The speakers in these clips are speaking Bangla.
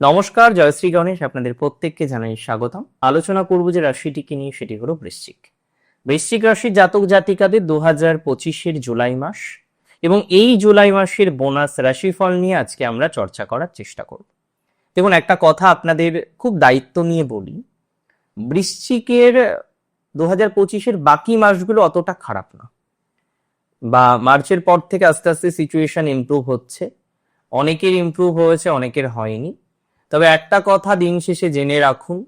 নমস্কার জয়শ্রী গণেশ, আপনাদের প্রত্যেককে জানাই স্বাগতম। আলোচনা করব যে রাশিটিকে নিয়ে, সেটি হলো বৃশ্চিক। বৃশ্চিক রাশির জাতক জাতিকাদের দু হাজার পঁচিশের জুলাই মাস এবং এই জুলাই মাসের বোনাস রাশিফল নিয়ে আজকে আমরা চর্চা করার চেষ্টা করব। দেখুন, একটা কথা আপনাদের খুব দায়িত্ব নিয়ে বলি, বৃশ্চিকের দু হাজার পঁচিশের বাকি মাসগুলো অতটা খারাপ না। বা মার্চের পর থেকে আস্তে আস্তে সিচুয়েশন ইমপ্রুভ হচ্ছে। অনেকের ইমপ্রুভ হয়েছে, অনেকের হয়নি। তবে একটা কথা দিন শেষে জেনে রাখুন,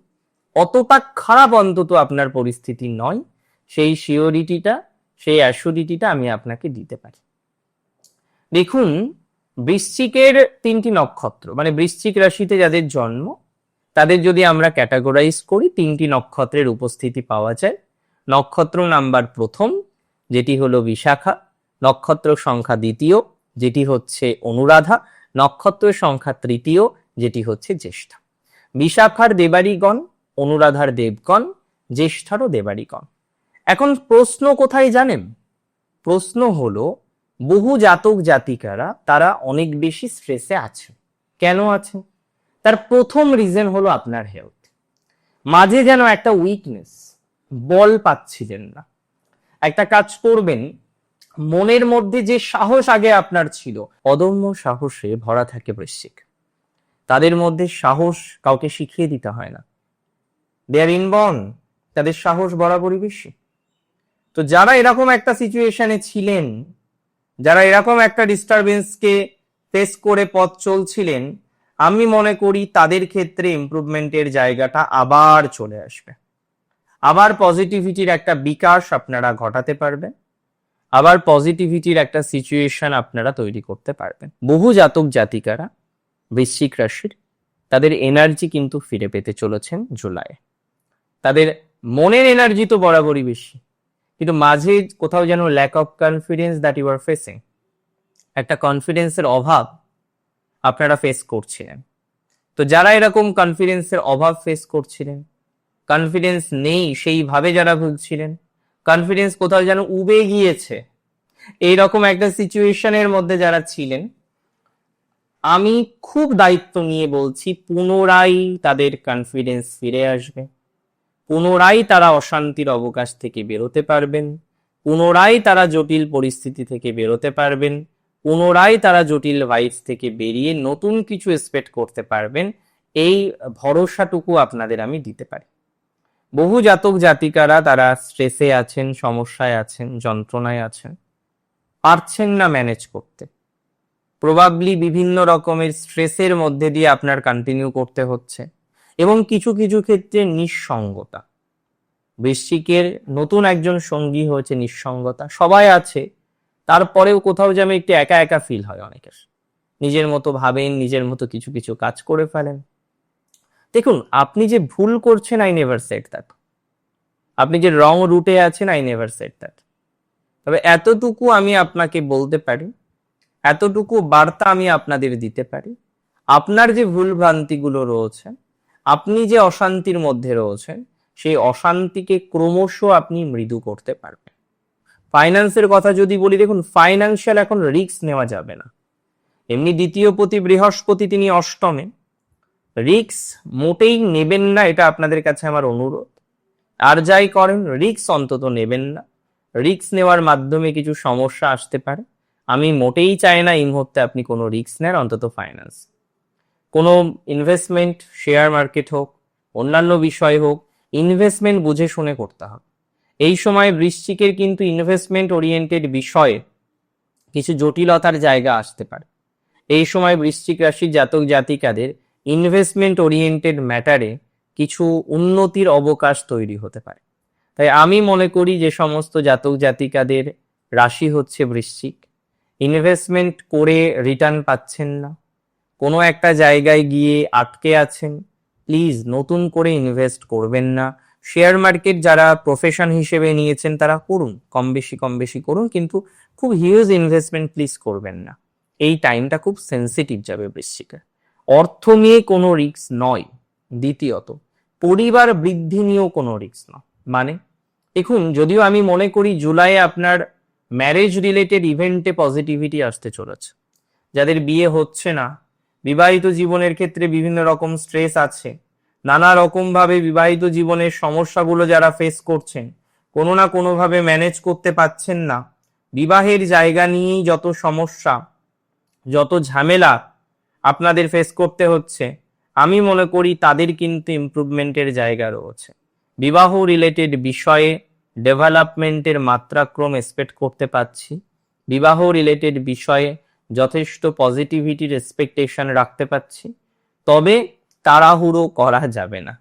অতটা খারাপ অন্তত আপনার পরিস্থিতি নয়। সেই সিওরিটিটা, সেই অ্যাসুরিটিটা আমি আপনাকে দিতে পারি। দেখুন, বৃশ্চিকের তিনটি নক্ষত্র মানে বৃশ্চিক রাশিতে যাদের জন্ম, তাদের যদি আমরা ক্যাটাগরাইজ করি, তিনটি নক্ষত্রের উপস্থিতি পাওয়া যায়। নক্ষত্র নাম্বার প্রথম, যেটি হলো বিশাখা। নক্ষত্র সংখ্যা দ্বিতীয়, যেটি হচ্ছে অনুরাধা। নক্ষত্রের সংখ্যা তৃতীয় যেটি হচ্ছে জ্যেষ্ঠা। বিশাখার দেবারিগণ, অনুরাধার দেবগণ, জ্যেষ্ঠারও দেবারিগণ। এখন প্রশ্ন কোথায় জানেন? প্রশ্ন হলো, বহু জাতক জাতিকারা তারা অনেক বেশি স্ট্রেসে আছেন। কেন আছেন? তার প্রথম রিজন হলো আপনার হেলথ মাঝে যেন একটা উইকনেস বল পাচ্ছিলেন না। একটা কাজ করবেন, মনের মধ্যে যে সাহস আগে আপনার ছিল, অদম্য সাহসে ভরা থাকে বৃশ্চিক। তাদের মধ্যে সাহস কাউকে শিখিয়ে দিতে হয় না। দেয়ার ইনবর্ন তাদের সাহস বরাবরই বেশি। তো যারা এরকম একটা সিচুয়েশনে ছিলেন, যারা এরকম একটা ডিস্টারবেন্সকে ফেস করে পথ চলছিলেন, আমি মনে করি তাদের ক্ষেত্রে ইমপ্রুভমেন্টের জায়গাটা আবার চলে আসবে। আবার পজিটিভিটির একটা বিকাশ আপনারা ঘটাতে পারবেন। আবার পজিটিভিটির একটা সিচুয়েশন আপনারা তৈরি করতে পারবেন। বহু জাতক জাতিকারা বৃশ্চিক রাশির, তাদের এনার্জি কিন্তু ফিরে পেতে চলেছেন জুলাই। তাদের মনের এনার্জি তো বরাবরই বেশি, কিন্তু মাঝে কোথাও যেন lack of confidence that you are facing একটা কনফিডেন্সের অভাব আপনারা ফেস করছিলেন। তো যারা এরকম কনফিডেন্সের অভাব ফেস করছিলেন কনফিডেন্স নেই সেইভাবে যারা ভুগছিলেন কনফিডেন্স কোথাও যেন উবে গিয়েছে, এইরকম একটা সিচুয়েশনের মধ্যে যারা ছিলেন আমি খুব দায়িত্ব নিয়ে বলছি, পুনরায় তাদের কনফিডেন্স ফিরে আসবে। পুনরায় তারা অশান্তির অবকাশ থেকে বেরোতে পারবেন। পুনরায় তারা জটিল পরিস্থিতি থেকে বেরোতে পারবেন। পুনরায় তারা জটিল ভাইবস থেকে বেরিয়ে নতুন কিছু এক্সপেক্ট করতে পারবেন। এই ভরসাটুকু আপনাদের আমি দিতে পারি। বহু জাতক জাতিকারা তারা স্ট্রেসে আছেন, সমস্যায় আছেন, যন্ত্রণায় আছেন। পারছেন না ম্যানেজ করতে। প্রবাবলি বিভিন্ন রকমের স্ট্রেসের মধ্যে দিয়ে আপনার কন্টিনিউ করতে হচ্ছে। এবং কিছু কিছু ক্ষেত্রে নিঃসঙ্গতা। বৃশ্চিকের নতুন একজন সঙ্গী হয়েছে নিঃসঙ্গতা। সবাই আছে, তারপরেও কোথাও যেন একটু একা একা ফিল হয় অনেকের। নিজের মতো ভাবেন, নিজের মতো কিছু কিছু কাজ করে ফেলেন। দেখুন, আপনি যে ভুল করছেন আই নেভার সেট দ্যাট আপনি যে রং রুটে আছেন আই নেভার সেট দ্যাট তবে এতটুকু আমি আপনাকে বলতে পারি এতটুকু বার্তা আমি আপনাদের দিতে পারি। আপনার যে ভুল ভ্রান্তিগুলো রয়েছে, আপনি যে অশান্তির মধ্যে রয়েছেন, সেই অশান্তিকে ক্রমশ আপনি মৃদু করতে পারবেন। ফাইন্যান্সের কথা যদি বলি, দেখুন, ফাইন্যান্সিয়াল এখন রিস্ক নেওয়া যাবে না। এমনি দ্বিতীয় পতি, বৃহস্পতি তিনি অষ্টমে। রিক্স মোটেই নেবেন না, এটা আপনাদের কাছে আমার অনুরোধ। আর যাই করেন রিক্স অন্তত নেবেন না। রিক্স নেওয়ার মাধ্যমে কিছু সমস্যা আসতে পারে। আমি মোটেই চাই না এই মুহূর্তে আপনি কোনো রিক্স নেন, অন্তত ফাইন্যান্স কোনো ইনভেস্টমেন্ট শেয়ার মার্কেট হোক, অন্যান্য বিষয় হোক ইনভেস্টমেন্ট বুঝে শুনে করতে হবে। এই সময় বৃশ্চিকের কিন্তু ইনভেস্টমেন্ট ওরিয়েন্টেড বিষয়ে কিছু জটিলতার জায়গা আসতে পারে। এই সময় বৃশ্চিক রাশির জাতক জাতিকাদের ইনভেস্টমেন্ট ওরিয়েন্টেড ম্যাটারে কিছু উন্নতির অবকাশ তৈরি হতে পারে। তাই আমি মনে করি যে সমস্ত জাতক জাতিকাদের রাশি হচ্ছে বৃশ্চিক। ইনভেস্টমেন্ট করে রিটার্ন পাচ্ছেন না। কোনো একটা জায়গায় গিয়ে আটকে আছেন প্লিজ নতুন করে ইনভেস্ট করবেন না। শেয়ার মার্কেট যারা প্রফেশন হিসেবে নিয়েছেন, তারা করুন, কম বেশি কম বেশি করুন, কিন্তু খুব হিউজ ইনভেস্টমেন্ট প্লিজ করবেন না। এই টাইমটা খুব সেন্সিটিভ যাবে বৃশ্চিকে। অর্থ নিয়ে কোনো রিস্ক নয়, দ্বিতীয়ত। পরিবার বৃদ্ধি নিয়েও কোনো রিস্ক নয়। মানে দেখুন, যদিও আমি মনে করি জুলাইয়ে আপনার ম্যারেজ রিলেটেড ইভেন্টে পজিটিভিটি আসতে চলেছে। যাদের বিয়ে হচ্ছে না, বিবাহিত জীবনের ক্ষেত্রে বিভিন্ন রকম স্ট্রেস আছে, নানা রকম ভাবে বিবাহিত জীবনের সমস্যাগুলো যারা ফেস করছেন, কোনো না কোনো ভাবে ম্যানেজ করতে পাচ্ছেন না। বিবাহের জায়গা নিয়েই যত সমস্যা, যত ঝামেলা আপনাদের ফেস করতে হচ্ছে, আমি মনে করি তাদের কিন্তু ইমপ্রুভমেন্টের জায়গা রয়েছে। বিবাহ রিলেটেড বিষয়ে ডেভেলপমেন্টের মাত্রাক্রম এক্সপেক্ট করতে পাচ্ছি বিবাহ রিলেটেড বিষয়ে যথেষ্ট পজিটিভিটির এক্সপেকটেশন রাখতে পাচ্ছি তবে তাড়াহুড়ো করা যাবে না।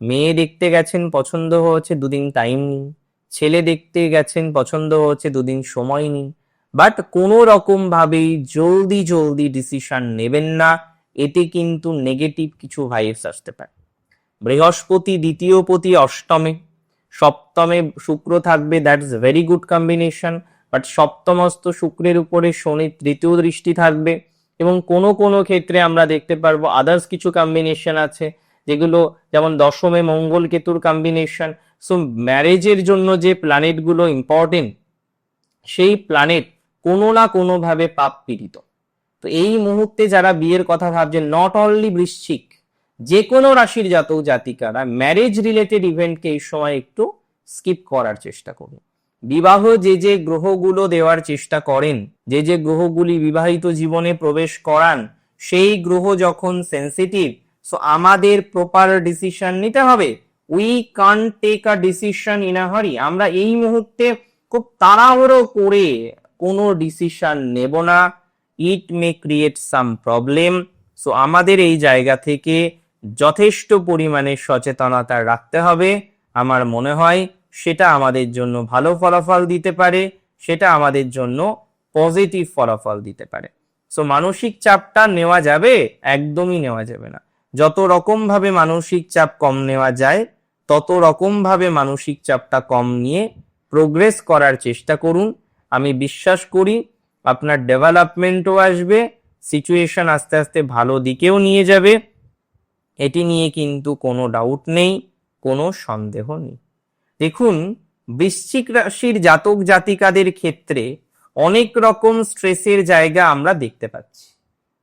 মেয়ে দেখতে গেছেন পছন্দ হয়েছে, দুদিন টাইম নিন ছেলে দেখতে গেছেন পছন্দ হয়েছে, দুদিন সময় নিন বাট কোনো রকম ভাবেই জলদি জলদি ডিসিশন নেবেন না। এতে কিন্তু নেগেটিভ কিছু ভাইবস আসতে পারে। বৃহস্পতি দ্বিতীয় পতি অষ্টমে সপ্তমে শুক্র থাকবে that's very good combination but সপ্তমস্ত শুক্রের উপরে শনি তৃতীয় দৃষ্টি থাকবে, এবং কোনো কোনো ক্ষেত্রে আমরা দেখতে পারব আদার্স কিছু কম্বিনেশন আছে, যেগুলো যেমন দশমে মঙ্গল কেতুর কম্বিনেশন সো ম্যারেজের জন্য যে প্ল্যানেটগুলো ইম্পর্টেন্ট সেই প্ল্যানেট কোনো না কোনোভাবে পাপ পীড়িত। তো এই মুহূর্তে যারা বিয়ের কথা ভাবছেন নট অনলি বৃশ্চিক যে কোনো রাশির জাতক, জাতিকারা ম্যারেজ রিলেটেড ইভেন্টকে এই সময় একটু স্কিপ করার চেষ্টা করুন। বিবাহ যে যে গ্রহগুলো দেওয়ার চেষ্টা করেন, যে যে গ্রহগুলি বিবাহিত জীবনে প্রবেশ করান, সেই গ্রহ যখন সেন্সিটিভ সো আমাদের প্রপার ডিসিশন নিতে হবে। We can take a decision in a hurry আমরা এই মুহূর্তে খুব তাড়াহুড়ো করে কোনো ডিসিশন নেব না। It may create some problem so আমাদের এই জায়গা থেকে যথেষ্ট পরিমাণে সচেতনতা রাখতে হবে। আমার মনে হয় সেটা আমাদের জন্য ভালো ফলাফল দিতে পারে, সেটা আমাদের জন্য পজিটিভ ফলাফল দিতে পারে। সো মানসিক চাপটা নেওয়া যাবে, একদমই নেওয়া যাবে না। যত রকম ভাবে মানসিক চাপ কম নেওয়া যায়, তত রকম ভাবে মানসিক চাপটা কম নিয়ে প্রোগ্রেস করার চেষ্টা করুন। আমি বিশ্বাস করি আপনার ডেভেলপমেন্টও আসবে সিচুয়েশন আস্তে আস্তে ভালো দিকেও নিয়ে যাবে। এটি নিয়ে কিন্তু কোনো ডাউট নেই, কোনো সন্দেহ নেই। দেখুন, বৃশ্চিক রাশির জাতক জাতিকাদের ক্ষেত্রে অনেক রকম স্ট্রেসের জায়গা আমরা দেখতে পাচ্ছি।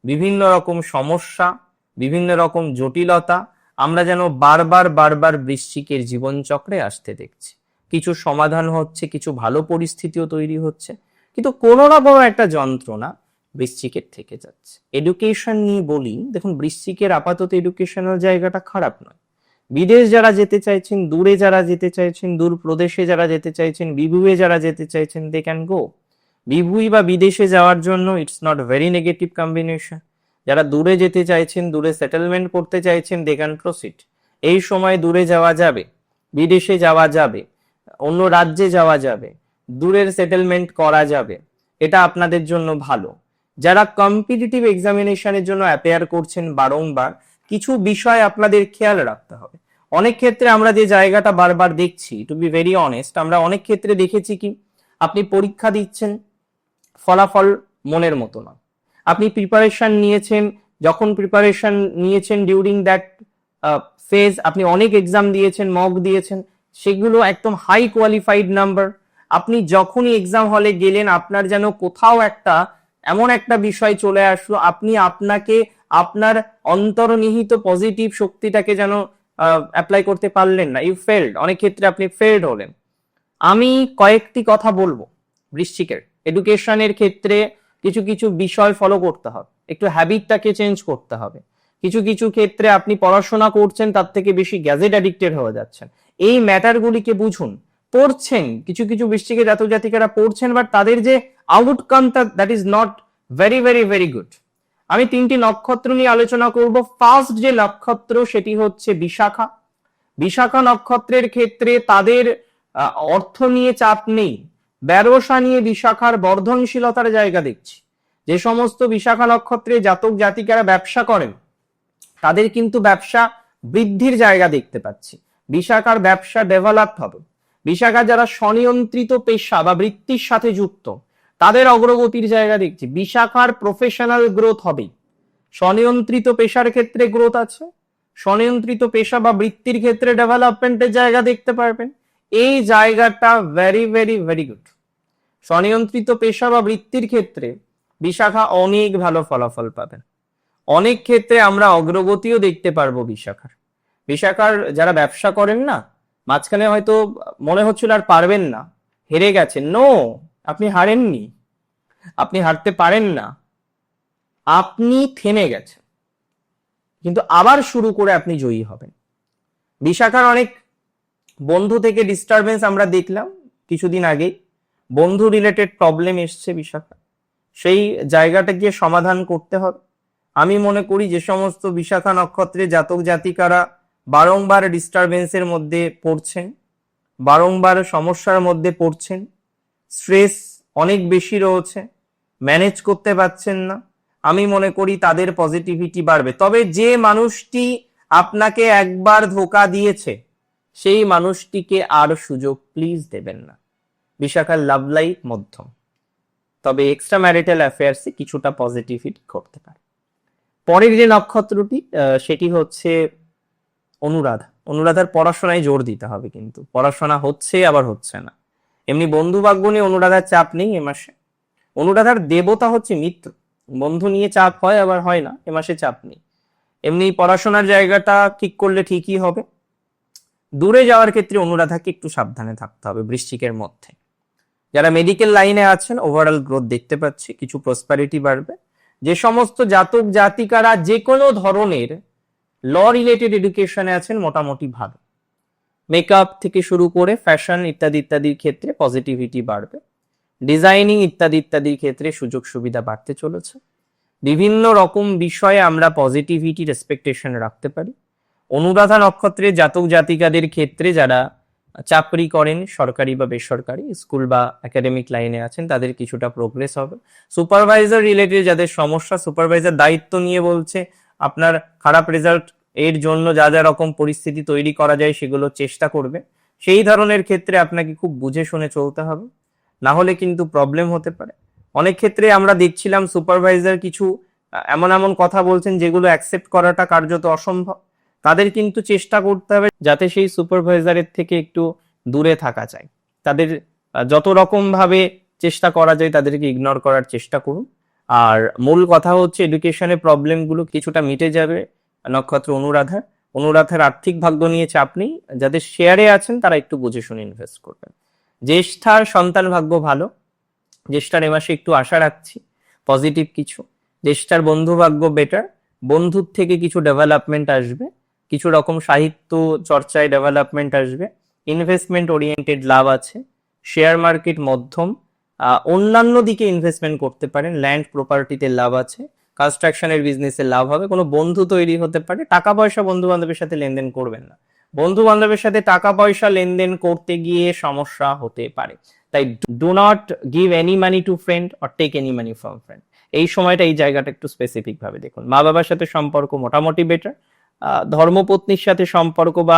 বিভিন্ন রকম সমস্যা, বিভিন্ন রকম জটিলতা আমরা যেন বারবার বারবার বৃশ্চিকের জীবনচক্রে আসতে দেখছি। কিছু সমাধান হচ্ছে, কিছু ভালো পরিস্থিতিও তৈরি হচ্ছে। কিন্তু কোনো কোনো একটা যন্ত্রণা বৃশ্চিকের থেকে যাচ্ছে। এডুকেশন নিয়ে বলি, দেখুন বৃশ্চিকের আপাতত এডুকেশনাল জায়গাটা খারাপ নয়। বিদেশ যারা যেতে চাইছেন, দূরে যারা যেতে চাইছেন, দূর প্রদেশে যারা যেতে চাইছেন, বিভুয়ে যারা যেতে চাইছেন দে ক্যান গো বিভুই বা বিদেশে যাওয়ার জন্য it's not very negative combination যারা দূরে যেতে চাইছেন, দূরে সেটেলমেন্ট করতে চাইছেন দে ক্যান প্রসিড এই সময় দূরে যাওয়া যাবে, বিদেশে যাওয়া যাবে, অন্য রাজ্যে যাওয়া যাবে, দূরের সেটেলমেন্ট করা যাবে। এটা আপনাদের জন্য ভালো। যারা কম্পিটিটিভ এক্সামিনেশনের জন্য অ্যাপেয়ার করছেন বারংবার, কিছু বিষয় আপনাদের খেয়াল রাখতে হবে। অনেক ক্ষেত্রে আমরা যে জায়গাটা বারবার দেখছি টু বি ভেরি অনেস্ট আমরা অনেক ক্ষেত্রে দেখেছি কি, আপনি পরীক্ষা দিচ্ছেন, ফলাফল মনের মতো না আপনি প্রিপারেশন নিয়েছেন, যখন প্রিপারেশন নিয়েছেন ডিউরিং দ্যাট ফেজ আপনি অনেক এক্সাম দিয়েছেন মক দিয়েছেন, সেগুলো একদম হাই কোয়ালিফাইড নাম্বার আপনি যখনই এক্সাম হলে গেলেন, আপনার যেন কোথাও একটা এমন একটা বিষয় চলে আসলো, আপনি আপনাকে আপনার অন্তর্নিহিত পজিটিভ শক্তিটাকে যেন অ্যাপ্লাই করতে পারলেন না। ইউ ফেল্ড অনেক ক্ষেত্রে আপনি ফেল্ড হলেন। আমি কয়েকটি কথা বলব বৃশ্চিকের। এডুকেশনের ক্ষেত্রে কিছু কিছু বিষয় ফলো করতে হবে। একটু হ্যাবিটটাকে চেঞ্জ করতে হবে। কিছু কিছু ক্ষেত্রে আপনি পড়াশোনা করছেন, তার থেকে বেশি গ্যাজেট অ্যাডিক্টেড হয়ে যাচ্ছেন। এই ম্যাটারগুলিকে বুঝুন। পড়ছেন, কিছু কিছু বৃষ্টিকে জাতক জাতিকারা পড়ছেন বাট তাদের যে আউটকামটা that is not very very very good আমি তিনটি নক্ষত্র নিয়ে আলোচনা করব। ফার্স্ট যে নক্ষত্র, সেটি হচ্ছে বিশাখা। বিশাখা নক্ষত্রের ক্ষেত্রে তাদের অর্থ নিয়ে চাপ নেই। ব্যবসা নিয়ে বিশাখার বর্ধনশীলতার জায়গা দেখছি। যে সমস্ত বিশাখা নক্ষত্রে জাতক জাতিকারা ব্যবসা করেন, তাদের কিন্তু ব্যবসা বৃদ্ধির জায়গা দেখতে পাচ্ছি। বিশাখার ব্যবসা ডেভেলপ হবে। বিশাখা যারা স্বনিয়ন্ত্রিত পেশা বা বৃত্তির সাথে যুক্ত তাদের অগ্রগতির জায়গা দেখছি। বিশাখার প্রফেশনাল গ্রোথ হবেই। স্বনিয়ন্ত্রিত পেশার ক্ষেত্রে গ্রোথ আছে। স্বনিয়ন্ত্রিত পেশা বা বৃত্তির ক্ষেত্রে ডেভেলপমেন্টের জায়গা দেখতে পারবেন। এই জায়গাটা ভেরি ভেরি ভেরি গুড স্বনিয়ন্ত্রিত পেশা বা বৃত্তির ক্ষেত্রে বিশাখা অনেক ভালো ফলাফল পাবেন। অনেক ক্ষেত্রে আমরা অগ্রগতিও দেখতে পারব বিশাখার। বিশাখার যারা ব্যবসা করেন না, মাঝখানে হয়তো মনে হচ্ছিল আর পারবেন না। হেরে গেছেন। নো আপনি হারেননি। আপনি হারতে পারেন না। আপনি থেমে গেছেন। কিন্তু আবার শুরু করে আপনি জয়ী হবেন। বিশাখার অনেক বন্ধু থেকে ডিস্টারবেন্স আমরা দেখলাম কিছুদিন আগেই। বন্ধু রিলেটেড প্রবলেম এসছে বিশাখা সেই জায়গাটা গিয়ে সমাধান করতে হবে। আমি মনে করি যে সমস্ত বিশাখা নক্ষত্রে জাতক জাতিকারা বারংবার ডিস্টারবেন্সের মধ্যে পড়ছেন। বারংবার সমস্যার মধ্যে পড়ছেন। স্ট্রেস অনেক বেশি রয়েছে, ম্যানেজ করতে পারছেন না। আমি মনে করি তাদের পজিটিভিটি বাড়বে। তবে যে মানুষটি আপনাকে একবার ধোকা দিয়েছে, সেই মানুষটিকে আর সুযোগ প্লিজ দেবেন না। বিশাখার লাভ লাইফ মধ্যম। তবে এক্সট্রা ম্যারিটাল অ্যাফেয়ার্সে কিছুটা পজিটিভ হিট করতে পারে। পরের যে নক্ষত্রটি সেটি হচ্ছে অনুরাধা। অনুরাধার পড়াশোনায় জোর দিতে হবে কিন্তু। পড়াশোনা হচ্ছে, আবার হচ্ছে না। এমনি বন্ধু ভাগ্য নিয়ে অনুরাধার চাপ নেই এ মাসে। অনুরাধার দেবতা হচ্ছে মিত্র। বন্ধু নিয়ে চাপ হয়, আবার হয় না, এ মাসে চাপ নেই। এমনি পড়াশোনার জায়গাটা ঠিক করলে ঠিকই হবে। দূরে যাওয়ার ক্ষেত্রে অনুরাধাকে একটু সাবধানে থাকতে হবে বৃশ্চিকের মধ্যে। যারা মেডিকেল লাইনে আছেন ওভারঅল গ্রোথ দেখতে পাচ্ছি, কিছু প্রসপারিটি বাড়বে। যে সমস্ত জাতক জাতিকারা যে কোনো ধরনের ল রিলেটেড এডুকেশনে আছেন, মোটামুটি ভালো। মেকআপ থেকে শুরু করে ফ্যাশন ইত্যাদি ইত্যাদির ক্ষেত্রে পজিটিভিটি বাড়বে। ডিজাইনিং ইত্যাদি ইত্যাদির ক্ষেত্রে সুযোগ সুবিধা বাড়তে চলেছে। বিভিন্ন রকম বিষয়ে আমরা পজিটিভিটি রেসপেক্টেশন রাখতে পারি। অনুরাধা নক্ষত্রে জাতক জাতিকাদের ক্ষেত্রে যারা চাকরি করেন, সরকারি বা বেসরকারি, স্কুল বা একাডেমিক লাইনে আছেন, তাদের কিছুটা প্রোগ্রেস হবে। সুপারভাইজার রিলেটেড যাদের সমস্যা সুপারভাইজার দায়িত্ব নিয়ে বলছে, আপনার খারাপ রেজাল্ট এর জন্য যা যা রকম পরিস্থিতি তৈরি করা যায় সেগুলো চেষ্টা করবে। সেই ধরনের ক্ষেত্রে আপনাকে খুব বুঝে শুনে চলতে হবে। না হলে কিন্তু প্রবলেম হতে পারে। অনেক ক্ষেত্রে আমরা দেখছিলাম সুপারভাইজার কিছু এমন এমন কথা বলছেন যেগুলো অ্যাকসেপ্ট করাটা কার্যত অসম্ভব। তাদের কিন্তু চেষ্টা করতে হবে যাতে সেই সুপারভাইজারের থেকে একটু দূরে থাকা যায়। তাদের যত রকম ভাবে চেষ্টা করা যায় তাদেরকে ইগনোর করার চেষ্টা করুন। আর মূল কথা হচ্ছে এডুকেশনের প্রবলেমগুলো কিছুটা মিটে যাবে। নক্ষত্র অনুরাধার অনুরাধার আর্থিক ভাগ্য নিয়ে চাপ নেই। যাদের শেয়ারে আছেন, তারা একটু বুঝে শুনে ইনভেস্ট করবেন। জ্যেষ্ঠার সন্তান ভাগ্য ভালো। জ্যেষ্ঠার এ মাসে একটু আশা রাখছি পজিটিভ কিছু। জ্যেষ্ঠার বন্ধু ভাগ্য বেটার বন্ধুর থেকে কিছু ডেভেলপমেন্ট আসবে। কিছু রকম সাহিত্য চর্চায় ডেভেলপমেন্ট আসবে। ইনভেস্টমেন্ট ওরিয়েন্টেড লাভ আছে। শেয়ার মার্কেট মধ্যম। অন্যান্য দিকে ইনভেস্টমেন্ট করতে পারেন। ল্যান্ড প্রপার্টিতে লাভ আছে। কনস্ট্রাকশনের বিজনেসে লাভ হবে, কোনো বন্ধু তৈরি হতে পারে টাকা পয়সা বন্ধু বান্ধবের সাথে লেনদেন করবেন না। বন্ধু বান্ধবের সাথে টাকা পয়সা লেনদেন করতে গিয়ে সমস্যা হতে পারে। তাই do not give any money to friend or take any money from friend এই সময়টা, এই জায়গাটা একটু স্পেসিফিক ভাবে দেখুন। মা বাবার সাথে সম্পর্ক মোটামুটি বেটার ধর্মপত্নীর সাথে সম্পর্ক বা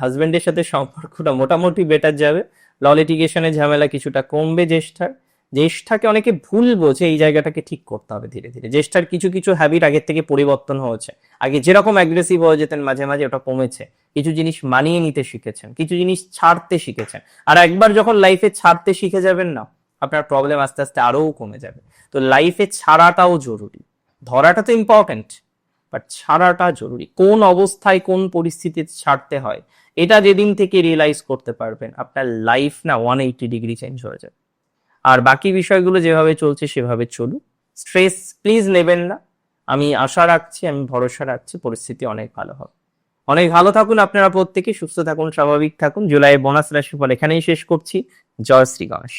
হাজবেন্ডের সাথে সম্পর্কটা মোটামুটি বেটার যাবে। ল লিটিগেশনের ঝামেলা কিছুটা কমবে জ্যেষ্ঠার। জ্যেষ্ঠাকে অনেকে ভুল বোঝে, এই জায়গাটাকে ঠিক করতে হবে ধীরে ধীরে। জ্যেষ্ঠার কিছু কিছু হ্যাবিট আগের থেকে পরিবর্তন হয়েছে। আগে যেরকম অ্যাগ্রেসিভ হয়ে যেতেন মাঝে মাঝে ওটা কমেছে। কিছু জিনিস মানিয়ে নিতে শিখেছেন, কিছু জিনিস ছাড়তে শিখেছেন। আর একবার যখন লাইফে ছাড়তে শিখে যাবেন না, আপনার প্রবলেম আস্তে আস্তে আরও কমে যাবে। তো লাইফে ছাড়াটাও জরুরি। ধরাটা তো ইম্পর্টেন্ট বাট ছাড়াটা জরুরি। কোন অবস্থায় কোন পরিস্থিতিতে ছাড়তে হয়, এটা যেদিন থেকে রিয়েলাইজ করতে পারবেন, আপনার লাইফ না ওয়ান এইটি ডিগ্রি চেঞ্জ হয়ে যাবে। আর বাকি বিষয়গুলো যেভাবে চলছে সেভাবে চলুক। স্ট্রেস প্লিজ নেবেন না। আমি আশা রাখছি, আমি ভরসা রাখছি, পরিস্থিতি অনেক ভালো হবে। অনেক ভালো থাকুন আপনারা প্রত্যেকে, সুস্থ থাকুন, স্বাভাবিক থাকুন। জুলাই বোনাস রাশিফল এখানেই শেষ করছি। জয় শ্রী গণেশ।